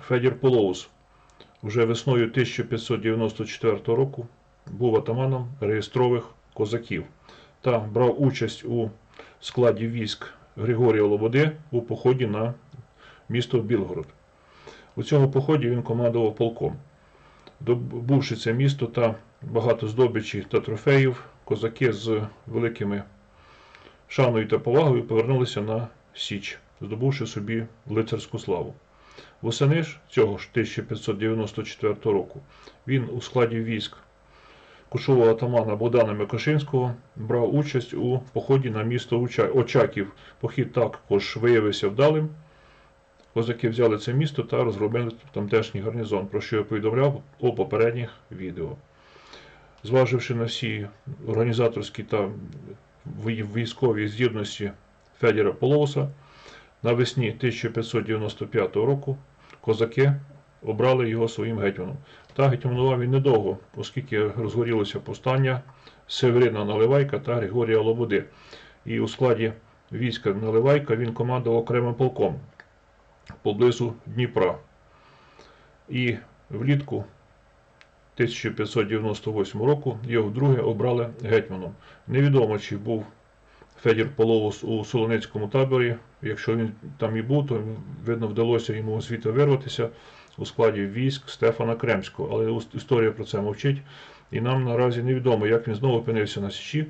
Федір Полоус вже весною 1594 року був атаманом реєстрових козаків та брав участь у складі військ Григорія Лободи у поході на місто Білгород. У цьому поході він командував полком. Добувши це місто та багато здобичі та трофеїв, козаки з великими шаною та повагою повернулися на Січ, здобувши собі лицарську славу. Восени ж цього ж 1594 року він у складі військ кушового атамана Богдана Микошинського брав участь у поході на місто Очаків. Похід також виявився вдалим. Козаки взяли це місто та розробили тамтешній гарнізон, про що я повідомляв у попередніх відео. Зваживши на всі організаторські та вій- військові здібності Федіра Полоуса, навесні 1595 року козаки обрали його своїм гетьманом. Та гетьманував він недовго, оскільки розгорілося повстання Северина Наливайка та Григорія Лободи. І у складі війська Наливайка він командував окремим полком поблизу Дніпра. І влітку 1598 року його вдруге обрали гетьманом. Невідомо, чи був Федір Половус у Солоницькому таборі. Якщо він там і був, то видно вдалося йому звідти вирватися у складі військ Стефана Кремського. Але історія про це мовчить. І нам наразі невідомо, як він знову опинився на Січі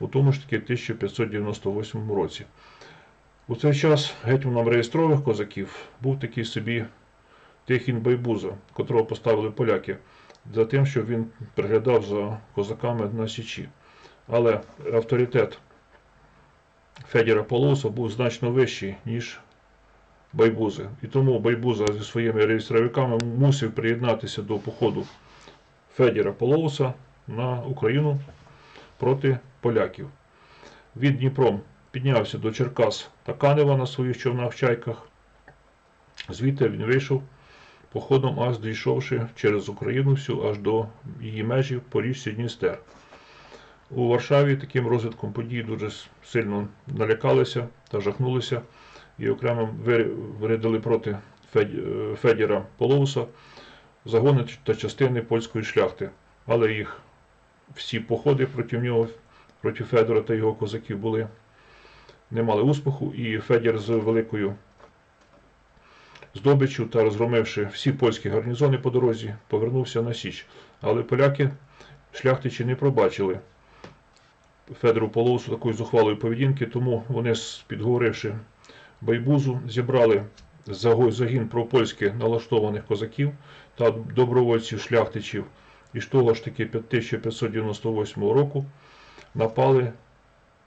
у тому ж таки 1598 році. У цей час гетьманом реєстрових козаків був такий собі Тихін Байбуза, котрого поставили поляки, за тим, що він приглядав за козаками на Січі. Але авторитет Федіра Полоса був значно вищий, ніж Байбузи. І тому Байбуза зі своїми реєстровиками мусив приєднатися до походу Федіра Полоуса на Україну проти поляків. Від Дніпром піднявся до Черкас та Канева на своїх човнах чайках. Звідти він вийшов походом, аж дійшовши через Україну всю аж до її межі по річці Дністер. У Варшаві таким розвитком подій дуже сильно налякалися та жахнулися і окремо вирядили проти е, Федіра Полоуса загони та частини польської шляхти. Але їх всі походи проти нього, проти Федора та його козаків були не мали успіху, і Федір з великою здобиччю та розгромивши всі польські гарнізони по дорозі, повернувся на Січ. Але поляки шляхтичі не пробачили Федору Полоусу такої зухвалої поведінки, тому вони, підговоривши Байбузу, зібрали загін пропольськи налаштованих козаків та добровольців шляхтичів. І з того ж таки 1598 року напали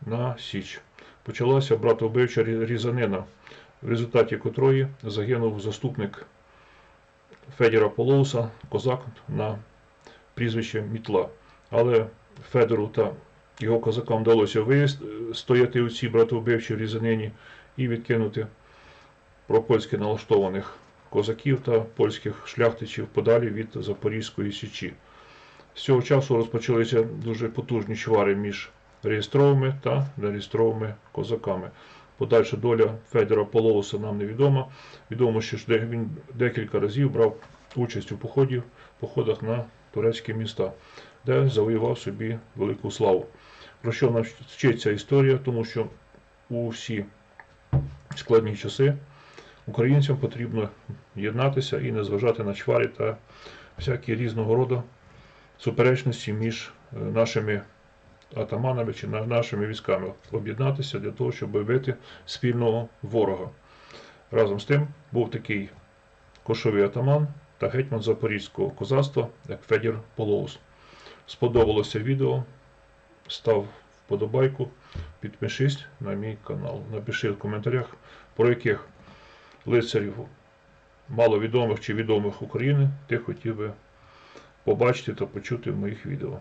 на Січ. Почалася братовбивча різанина, в результаті котрої загинув заступник Федіра Полоуса, козак на прізвище Мітла. Але Федору та його козакам вдалося вистояти у цій братовбивчій різанині і відкинути пропольськи налаштованих козаків та польських шляхтичів подалі від Запорізької Січі. З цього часу розпочалися дуже потужні чвари між реєстровими та нереєстровими козаками. Подальша доля Федора Полоуса нам невідома. Відомо, що він декілька разів брав участь у походів, походах на турецькі міста, де завоював собі велику славу. Про що нам вчить ця історія? Тому що у всі складні часи українцям потрібно єднатися і не зважати на чвари та всякі різного роду суперечності між е, нашими атаманами чи нашими військами. Об'єднатися для того, щоб бити спільного ворога. Разом з тим був такий кошовий атаман та гетьман Запорізького козацтва, як Федір Полоус. Сподобалося відео, став вподобайку, підпишись на мій канал. Напиши в коментарях, про яких лицарів маловідомих чи відомих України ти хотів би побачити та почути в моїх відео.